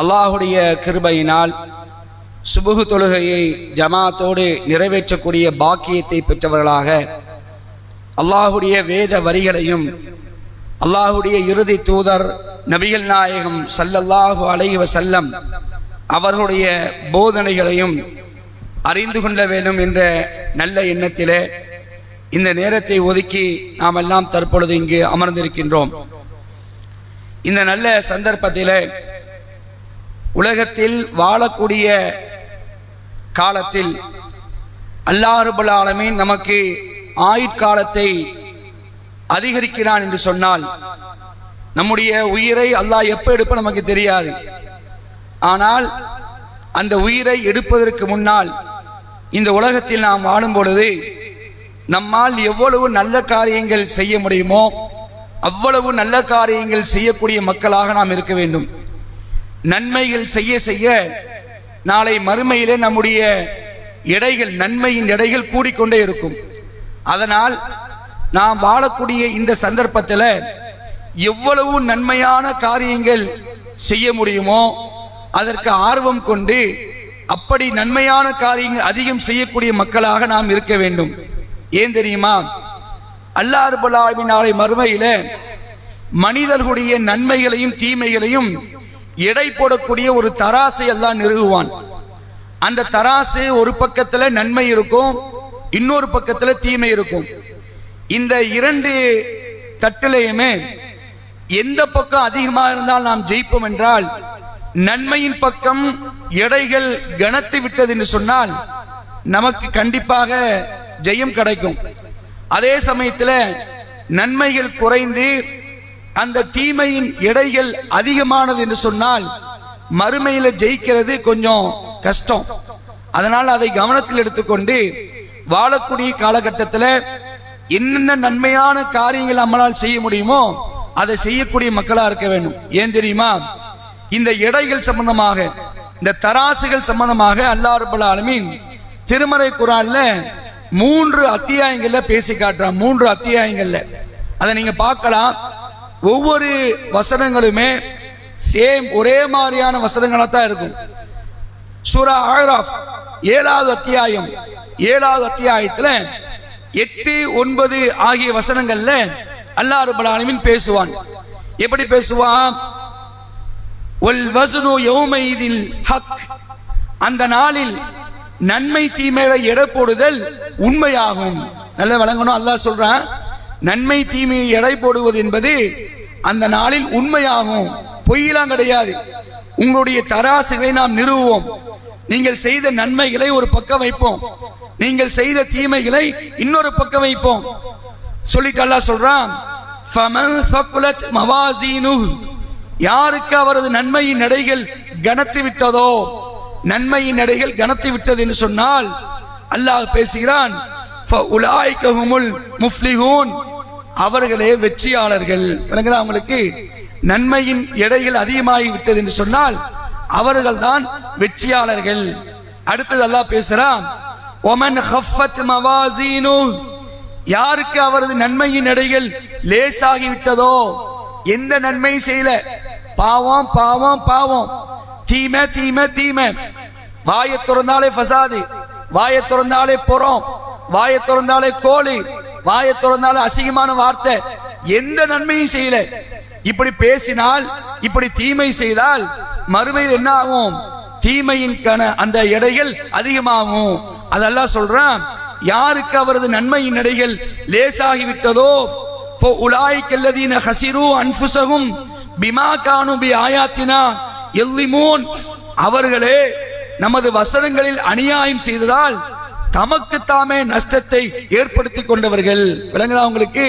அல்லாஹுடைய கிருபையினால் சுபுகு தொழுகையை ஜமாத்தோடு நிறைவேற்றக்கூடிய பாக்கியத்தை பெற்றவர்களாக அல்லாஹுடைய வேத வரிகளையும் அல்லாஹுடைய இறுதி தூதர் நபிகள் நாயகம் சல்லல்லாஹு அலைஹி செல்லம் அவர்களுடைய போதனைகளையும் அறிந்து கொள்ள வேண்டும் என்ற நல்ல எண்ணத்திலே இந்த நேரத்தை ஒதுக்கி நாம் எல்லாம் தற்பொழுது இங்கு அமர்ந்திருக்கின்றோம். இந்த நல்ல சந்தர்ப்பத்திலே உலகத்தில் வாழக்கூடிய காலத்தில் அல்லாஹுபுல் ஆலமீன் நமக்கு ஆயுட்காலத்தை அதிகரிக்கிறான் என்று சொன்னால் நம்முடைய உயிரை அல்லாஹ் எப்போ எடுப்ப நமக்கு தெரியாது. ஆனால் அந்த உயிரை எடுப்பதற்கு முன்னால் இந்த உலகத்தில் நாம் வாழும் பொழுது நம்மால் எவ்வளவு நல்ல காரியங்கள் செய்ய முடியுமோ அவ்வளவு நல்ல காரியங்கள் செய்யக்கூடிய மக்களாக நாம் இருக்க வேண்டும். நன்மைகள் செய்ய செய்ய நாளை மறுமையிலே நம்முடைய எடைகள் நன்மையின் எடைகள் கூடிக்கொண்டே இருக்கும். அதனால் நாம் வாழக்கூடிய இந்த சந்தர்ப்பத்தில் எவ்வளவு நன்மையான காரியங்கள் செய்ய முடியுமோ அதற்கு ஆர்வம் கொண்டு அப்படி நன்மையான காரியங்கள் அதிகம் செய்யக்கூடிய மக்களாக நாம் இருக்க வேண்டும். ஏன் தெரியுமா? அல்லாறு நாளை மறுமையில் மனிதர்களுடைய நன்மைகளையும் தீமைகளையும் எடை போடக்கூடிய ஒரு தராசை எல்லாம் நிறுவுவான். அந்த தராசு ஒரு பக்கத்துல நன்மை இருக்கும் இன்னொரு பக்கத்துல தீமை இருக்கும். இந்த இரண்டு தட்டிலையுமே எந்த பக்கம் அதிகமாக இருந்தால் நாம் ஜெயிப்போம் என்றால் நன்மையின் பக்கம் எடைகள் கனத்து விட்டது என்று சொன்னால் நமக்கு கண்டிப்பாக ஜெயம் கிடைக்கும். அதே சமயத்தில் நன்மைகள் குறைந்து அந்த தீமையின் எடைகள் அதிகமானது என்று சொன்னால் மறுமையில் ஜெயிக்கிறது கொஞ்சம் கஷ்டம். அதனால் அதை கவனத்தில் எடுத்துக்கொண்டு வாழக்கூடிய காலகட்டத்தில் என்னென்ன நன்மையான காரியங்கள் நம்மளால் செய்ய முடியுமோ அதை செய்யக்கூடிய மக்களாக இருக்க வேண்டும். ஏன் தெரியுமா? இந்த எடைகள் சம்பந்தமாக இந்த தராசுகள் சம்பந்தமாக அல்லா ரபுல் திருமறை குரான்ல மூன்று அத்தியாயங்கள்ல பேசி காட்டுறான். மூன்று அத்தியாயங்கள்ல. அதை நீங்க பார்க்கலாம். ஒவ்வொரு வசனங்களுமே சேம் ஒரே மாதிரியான வசனங்களாக தான் இருக்கும். சூரா ஆராஃப் ஏழாவது அத்தியாயம் ஏழாவது அத்தியாயத்தில் எட்டு ஒன்பது ஆகிய வசனங்கள்ல அல்லாஹ் ரபுல் பேசுவான். எப்படி பேசுவான்? ஒல் ஹக். அந்த நாளில் நன்மை தீமையில எடை போடுதல் உண்மையாகும். நல்லா வழங்கணும் அல்லாஹ் சொல்றான் நன்மை தீமையை எடை போடுவது என்பது அந்த நாளில் உண்மையாகும். பொய்யெல்லாம் கிடையாது. உங்களுடைய தராசுகளை நாம் நிறுவுவோம். நீங்கள் செய்த நன்மைகளை ஒரு பக்கம் வைப்போம். நீங்கள் செய்த தீமைகளை இன்னொரு பக்கம் வைப்போம். சொல்லிட்டு அல்லாஹ் சொல்றான் மவாசீனு யாருக்கு அவரது நன்மையின் நடைகள் கனத்து விட்டதோ நன்மையின் நடைகள் கனத்து விட்டது என்று சொன்னால் அல்லாஹ் பேசுகிறான் முஃப்லிஹூன் அவர்களே வெற்றியாளர்கள். விளங்குதா அவங்களுக்கு நன்மையின் எடைகள் அதிகமாகி விட்டது என்று சொன்னால் அவர்கள் தான் வெற்றியாளர்கள். அடுத்தது அல்லாஹ் பேசுறான் ஒமன் ஹஃபத் மவாசீனு யாருக்கு அவரது நன்மையின் எடைகள் லேசாகி விட்டதோ எந்த நன்மை செய்யல. பாவம் பாவம் பாவம். தீமை தீமை தீமை. வாயை திறந்தாலே ஃபசாது. வாயை திறந்தாலே புறம். வாயை திறந்தாலே கோழி வாயை திறந்தாலே அசிங்கமான வார்த்தை. எந்த நன்மையும் செய்யல. இப்படி பேசினால் இப்படி தீமை செய்தால் மறுமையில் என்ன ஆகும்? தீமையின் அந்த எடைகள் அதிகமாகும். அதெல்லாம் சொல்றான் யாருக்கு அவரது நன்மையின் எடைகள் லேசாகிவிட்டதோ? உலாய்க்கல்லதீன ஹசிரு அன்புசகும் பிமா கானு பி ஆயாத்தினா எல்லிமூன் அவர்களே நமது வசனங்களில் அநியாயம் செய்ததால் தமக்கு தாமே நஷ்டத்தை ஏற்படுத்தி கொண்டவர்கள் விளங்குதா உங்களுக்கு?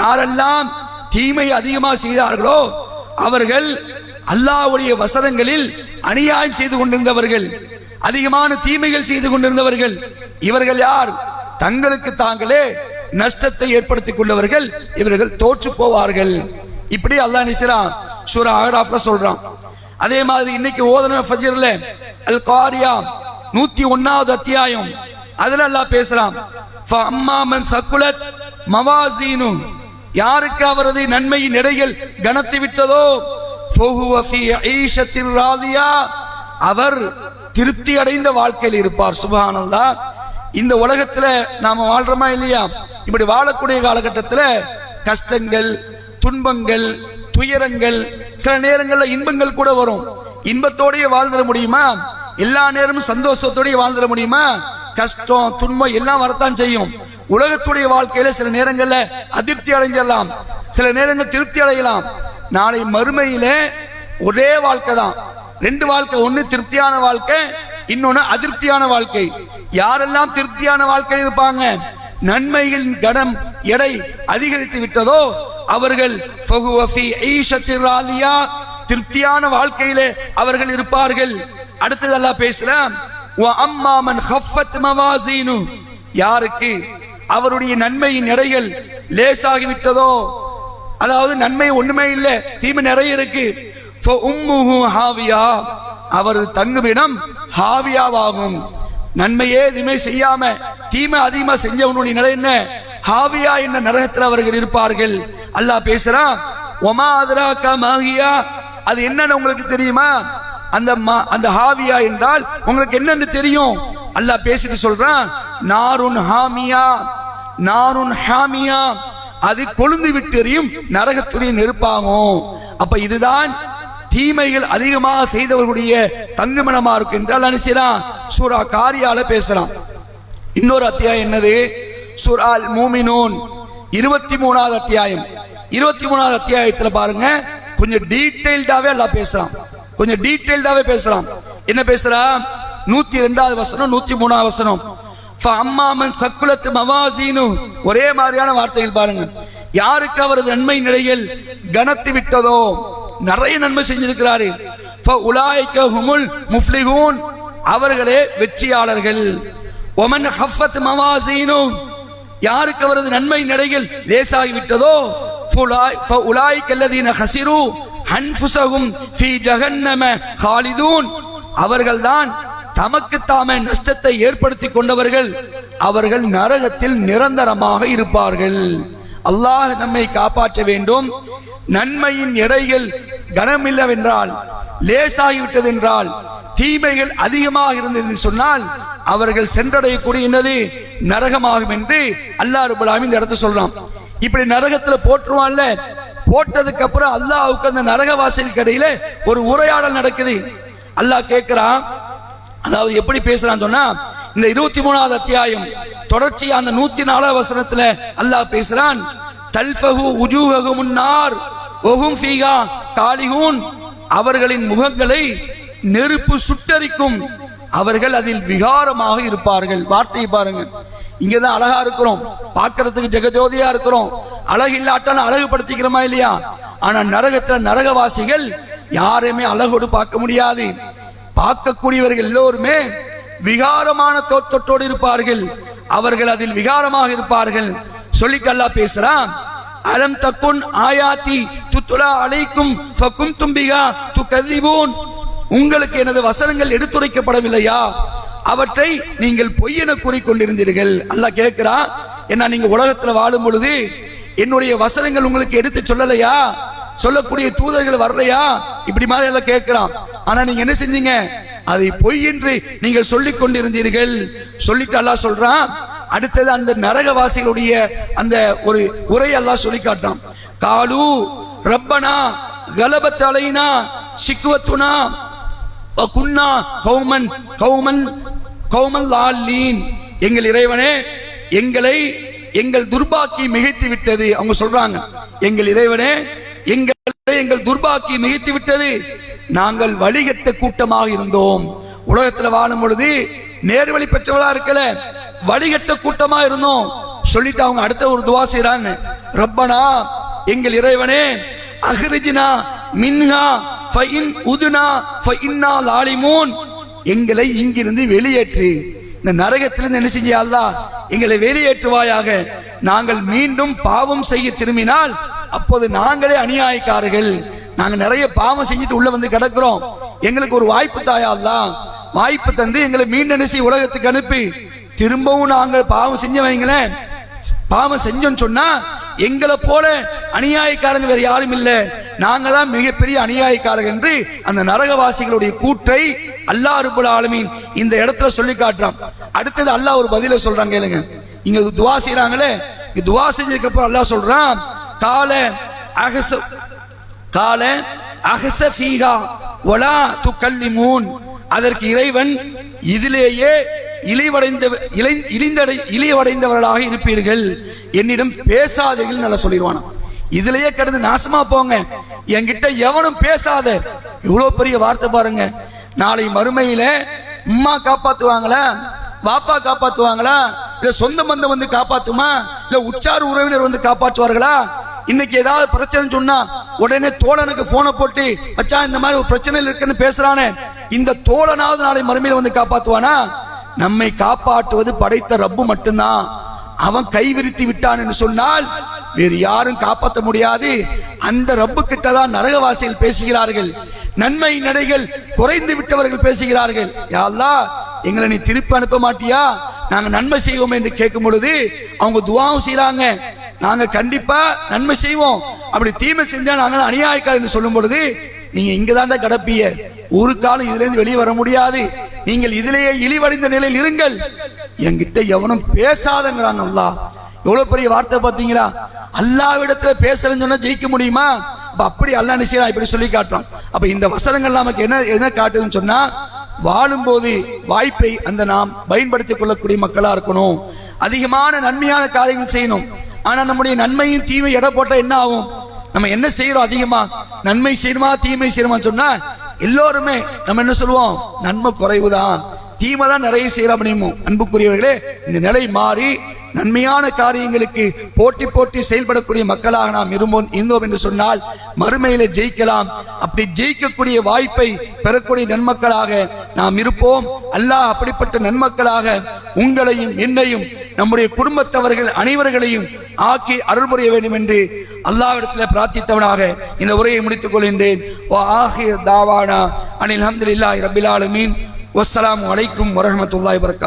யாரெல்லாம் தீமை அதிகமாக செய்தார்களோ அவர்கள் அல்லாஹ்வுடைய வசனங்களில் அநியாயம் செய்து கொண்டிருந்தவர்கள் அதிகமான தீமைகள் செய்து கொண்டிருந்தவர்கள் இவர்கள் யார்? தங்களுக்கு தாங்களே நஷ்டத்தை ஏற்படுத்திக் கொண்டவர்கள் இவர்கள் தோற்று போவார்கள். இப்படி அல்லாஹ் நிசிரான் சூரா ஆராஃப்ல சொல்றான். அதே மாதிரி இன்னைக்கு ஓதன ஃபஜர்ல அல் காரியா நூத்தி ஒன்னாவது அத்தியாயம். அதுல அல்லாஹ் பேசுறான் அம்மா மன் சக்குலத் மவாசீனு. யாருக்கு அவரது நன்மையின் எடைகள் கனத்து விட்டதோ? ராதியா. அவர் திருப்தி அடைந்த வாழ்க்கையில் இருப்பார் சுபானந்தா இந்த உலகத்துல நாம வாழ்றோமா இல்லையா? இப்படி வாழக்கூடிய காலகட்டத்தில் கஷ்டங்கள் துன்பங்கள் துயரங்கள் சில நேரங்களில் இன்பங்கள் கூட வரும். இன்பத்தோடயே வாழ்ந்துட முடியுமா? எல்லா நேரமும் சந்தோஷத்தோடய வாழ்ந்துட முடியுமா? கஷ்டம் துன்பம் எல்லாம் வரத்தான் செய்யும். உலகத்துடைய வாழ்க்கையில சில நேரங்கள்ல அதிருப்தி அடைஞ்சிடலாம். சில நேரங்கள் திருப்தி அடையலாம். நாளை மறுமையில ஒரே வாழ்க்கை தான். ரெண்டு வாழ்க்கை ஒன்று திருப்தியான வாழ்க்கை இன்னொன்னு அதிருப்தியான வாழ்க்கை. யாரெல்லாம் திருப்தியான வாழ்க்கை இருப்பாங்க? நன்மைகளின் கடம் எடை அதிகரித்து விட்டதோ அவர்கள் திருப்தியான வாழ்க்கையிலே அவர்கள் இருப்பார்கள். அடுத்ததெல்லாம் பேசுறேன் அம்மாமன் அம்மா மன் ஹஃபத் மவாசீனு யாருக்கு? அவருடைய நன்மையின் எடைகள் லேசாகிவிட்டதோ அதாவது நன்மை ஒண்ணுமே இல்லை தீமை நிறைய இருக்கு. ஃப ஹாவியா அவரது தங்குமிடம் ஹாவியாவாகும். நன்மையே எதுவுமே செய்யாம தீமை அதிகமா செஞ்சவனுடைய நிலை என்ன? ஹாவியா என்ற நரகத்தில் அவர்கள் இருப்பார்கள். அல்லாஹ் பேசுறான் ஒமா அதராக்கா மாகியா அது என்னன்னு உங்களுக்கு தெரியுமா? அந்த மா- அந்த ஹாவியா என்றால் உங்களுக்கு என்னன்னு தெரியும்? அல்லாஹ் பேசிட்டு சொல்றான் நாருன் ஹாமியா நாருன் ஹாமியா. அது கொழுந்து விட்டெறியும் நரகத்துடைய நெருப்பாகும். அப்ப இதுதான் தீமைகள் அதிகமாக செய்தவர்களுடைய தங்குமணமா இருக்கு என்றால் நினைச்சான் சூரா காரியால பேசுறான். இன்னொரு அத்தியாயம் என்னது? சுரால் மூமினூன் இருபத்தி மூணாவது அத்தியாயம். இருபத்தி மூணாவது அத்தியாயத்தில் பாருங்க கொஞ்சம் டீட்டெயில்டாவே எல்லாம் பேசுறான். கொஞ்சம் டீட்டெயில்டாவே பேசலாம். என்ன பேசுறான் நூத்தி ரெண்டாவது வசனம் நூத்தி மூணாவது வசனம். அம்மாமன் சக்குலத்து மவாசீனு. ஒரே மாதிரியான வார்த்தைகள் பாருங்க. யாருக்கு அவரது நன்மை நிலையில் கனத்து விட்டதோ? நிறைய நன்மை செஞ்சிருக்கிறாரு. உலாய்க்க ஹுமுல் முஃப்லிகூன் அவர்களே வெற்றியாளர்கள். ஒமன் ஹஃபத் மவாசீனு. யாருக்கு அவரது நன்மை நடைகள் லேசாகி விட்டதோ உலாய்க்க ஹசிரு. ஹன்ஃபுசகும் ஃபி ஜஹன்னம காலிதூன் அவர்கள்தான் தமக்கு தாமே நஷ்டத்தை ஏற்படுத்தி கொண்டவர்கள். அவர்கள் நரகத்தில் நிரந்தரமாக இருப்பார்கள். அல்லாஹ் நம்மை காப்பாற்ற வேண்டும். நன்மையின் எடைகள் கனமில்லவென்றால் லேசாகிவிட்டது என்றால் தீமைகள் அதிகமாக இருந்தது என்று சொன்னால் அவர்கள் சென்றடையக்கூடிய என்னது நரகமாகும் என்று அல்லாஹ் ரபுல்லாமி இந்த இடத்த சொல்றான். இப்படி நரகத்துல போற்றுவான்ல போட்டதுக்கு அப்புறம் அல்லாவுக்கு அந்த நரகவாசல் கடையில ஒரு உரையாடல் நடக்குது. அல்லாஹ் கேட்கிறான் அதாவது எப்படி பேசுறான்னு சொன்னா இந்த இருபத்தி மூணாவது அத்தியாயம் தொடர்ச்சி அந்த நூத்தி நாலாவது வசனத்துல அல்லாஹ் பேசுறான். தல்ஃபஹு உஜூஹகு முன்னார் ஒஹும் ஃபீகா காலிகூன் அவர்களின் முகங்களை நெருப்பு சுட்டரிக்கும். அவர்கள் அதில் விகாரமாக இருப்பார்கள். வார்த்தையை பாருங்க. இங்கதான் அழகா இருக்கிறோம். பார்க்கறதுக்கு ஜெகஜோதியா இருக்கிறோம். அழகு இல்லாட்டாலும் அழகுபடுத்திக்கிறோமா இல்லையா? ஆனா நரகத்துல நரகவாசிகள் யாரையுமே அழகோடு பார்க்க முடியாது. பார்க்கக்கூடியவர்கள் எல்லோருமே விகாரமான தோற்றத்தோடு இருப்பார்கள். அவர்கள் அதில் விகாரமாக இருப்பார்கள். சொல்லி கல்லா பேசுறான் அலம் தக்குன் ஆயாத்தி துத்துலா அலைக்கும் ஃபக்கும் தும்பிகா து கதிபூன் உங்களுக்கு எனது வசனங்கள் எடுத்துரைக்கப்படவில்லையா? அவற்றை நீங்கள் பொய்யென கூறிக்கொண்டிருந்தீர்கள். அல்லாஹ் கேட்கிறான் என்ன நீங்க உலகத்துல வாழும் பொழுது என்னுடைய வசனங்கள் உங்களுக்கு எடுத்து சொல்லலையா? சொல்லக்கூடிய தூதர்கள் வரலையா? இப்படி மாதிரி எல்லாம் கேட்கிறான். ஆனா நீங்க என்ன செஞ்சீங்க? அதை பொய் என்று நீங்கள் சொல்லிக் கொண்டிருந்தீர்கள். சொல்லிட்டு அல்லா சொல்றான் அடுத்தது அந்த நரகவாசிகளுடைய அந்த ஒரு உரை எல்லாம் சொல்லி காட்டான். காலு ரப்பனா கலபத் அலைனா சிக்குவத்துனா குன்னா கௌமன் கௌமன் கௌமன் லாலீன் எங்கள் இறைவனே எங்களை எங்கள் துர்பாக்கி மிகைத்து விட்டது. அவங்க சொல்றாங்க எங்கள் இறைவனே எங்களை எங்கள் துர்பாக்கி மிகைத்து விட்டது. நாங்கள் வழிகட்ட கூட்டமாக இருந்தோம். உலகத்தில் வாழும் பொழுது நேர்வழி பெற்றவளா இருக்கல வழிகட்ட கூட்டமா இருந்தோம். சொல்லிட்டு அவங்க அடுத்த ஒரு துவா செய்யறாங்க ரப்பனா எங்கள் இறைவனே அஹ்ரிஜினா மின்ஹா ஃபைன் உதுனா ஃபஇன்னா லாலிமூன். எங்களை இங்கிருந்து வெளியேற்று. இந்த நரகத்திலிருந்து என்ன செஞ்ச எங்களை வெளியேற்றுவாயாக. நாங்கள் மீண்டும் பாவம் செய்ய திரும்பினால் அப்போது நாங்களே அநியாயக்காரர்கள். நாங்கள் நிறைய பாவம் செஞ்சுட்டு உள்ள வந்து கிடக்குறோம். எங்களுக்கு ஒரு வாய்ப்பு தாயா வாய்ப்பு தந்து எங்களை மீண்டும் என்ன செய்ய உலகத்துக்கு அனுப்பி. திரும்பவும் நாங்கள் பாவம் செஞ்ச வைங்களேன் பாவம் செஞ்சோன்னு சொன்னா எங்களை போல அநியாயக்காரங்க வேற யாரும் இல்லை. நாங்க தான் மிகப்பெரிய அநியாயக்காரர்கள் என்று அந்த நரகவாசிகளுடைய கூற்றை அல்லாஹ் ரபுல் ஆலமீன் இந்த இடத்துல சொல்லி காட்டுறான். அடுத்தது அல்லாஹ் ஒரு பதில சொல்றாங்க கேளுங்க. இங்க துவா செய்யறாங்களே துவா செஞ்சதுக்கு அப்புறம் அல்லாஹ் சொல்றான் கால அகச கால அகச ஃபீஹா துக்கல்லி துக்கல்லிமூன். அதற்கு இறைவன் இதிலேயே இழிவடைந்த இழை இழிந்தடை இழிவடைந்தவர்களாக இருப்பீர்கள். என்னிடம் பேசாதீர்கள் நல்லா சொல்லிடுவானா இதுலயே கிடந்து நாசமா போங்க. என்கிட்ட எவனும் பேசாத. இவ்வளவு பெரிய வார்த்தை பாருங்க. நாளை மறுமையில உம்மா காப்பாத்துவாங்களா? பாப்பா காப்பாத்துவாங்களா? இல்ல சொந்த பந்தம் வந்து காப்பாத்துமா? இல்ல உச்சார் உறவினர் வந்து காப்பாற்றுவார்களா? இன்னைக்கு ஏதாவது பிரச்சனை சொன்னா உடனே தோழனுக்கு போனை போட்டு வச்சா இந்த மாதிரி ஒரு பிரச்சனையில் இருக்குன்னு பேசுறானே. இந்த தோழனாவது நாளை மறுமையில வந்து காப்பாத்துவானா? நம்மை காப்பாற்றுவது படைத்த ரப்பு மட்டும்தான். அவன் கைவிரித்து விட்டான் என்று சொன்னால் வேறு யாரும் காப்பாற்ற முடியாது. அந்த ரப்பு கிட்ட தான் நரகவாசிகள் பேசுகிறார்கள். நன்மை நடைகள் குறைந்து விட்டவர்கள் பேசுகிறார்கள். யாழ்லா எங்களை நீ திருப்பி அனுப்ப மாட்டியா? நாங்க நன்மை செய்வோம் என்று கேட்கும் பொழுது அவங்க துவாவும் செய்கிறாங்க நாங்க கண்டிப்பா நன்மை செய்வோம். அப்படி தீமை செஞ்சா நாங்க அநியாயக்காரர் என்று சொல்லும் பொழுது நீங்க இங்க தாண்டா கிடப்பிய ஒரு காலம் இதுல இருந்து வெளியே வர முடியாது. நீங்கள் இதிலேயே இழிவடைந்த நிலையில் இருங்கள். என்கிட்ட எவனும் பேசாதங்கிறான் அல்லா எவ்வளோ பெரிய வார்த்தை பார்த்தீங்களா? அல்லாவிடத்துல பேசலன்னு சொன்னால் ஜெயிக்க முடியுமா? அப்போ அப்படி அல்லாஹ் நிச்சயம் இப்படி சொல்லி காட்டுறான். அப்போ இந்த வசனங்கள் நமக்கு என்ன என்ன காட்டுதுன்னு சொன்னால் வாழும்போது வாய்ப்பை அந்த நாம் பயன்படுத்திக் கொள்ளக்கூடிய மக்களாக இருக்கணும். அதிகமான நன்மையான காரியங்கள் செய்யணும். ஆனால் நம்முடைய நன்மையும் தீமை எடை போட்டால் என்ன ஆகும்? நம்ம என்ன செய்கிறோம் அதிகமாக நன்மை செய்யணுமா தீமை செய்யணுமா சொன்னால் எல்லோருமே நம்ம என்ன சொல்லுவோம்? நன்மை குறைவு தான் தீமை தான் நிறைய செய்யலாம் அப்படிமோ அன்புக்குரியவர்களே இந்த நிலை மாறி நன்மையான காரியங்களுக்கு போட்டி போட்டி செயல்படக்கூடிய மக்களாக நாம் இருந்தோம் இருந்தோம் என்று சொன்னால் மறுமையில ஜெயிக்கலாம். அப்படி ஜெயிக்கக்கூடிய வாய்ப்பை பெறக்கூடிய நன்மக்களாக நாம் இருப்போம். அல்லாஹ் அப்படிப்பட்ட நன்மக்களாக உங்களையும் என்னையும் நம்முடைய குடும்பத்தவர்கள் அனைவர்களையும் ஆக்கி அருள் புரிய வேண்டும் என்று அல்லாவிடத்தில் பிரார்த்தித்தவனாக இந்த உரையை முடித்துக் கொள்கின்றேன். ஓ ஆஹிர் தாவானா அனில் அஹமதுல்லாஹி ரபில் ஆலமீன். வஸ்ஸலாமு அலைக்கும் வரஹ்மத்துல்லாஹி வரகாத்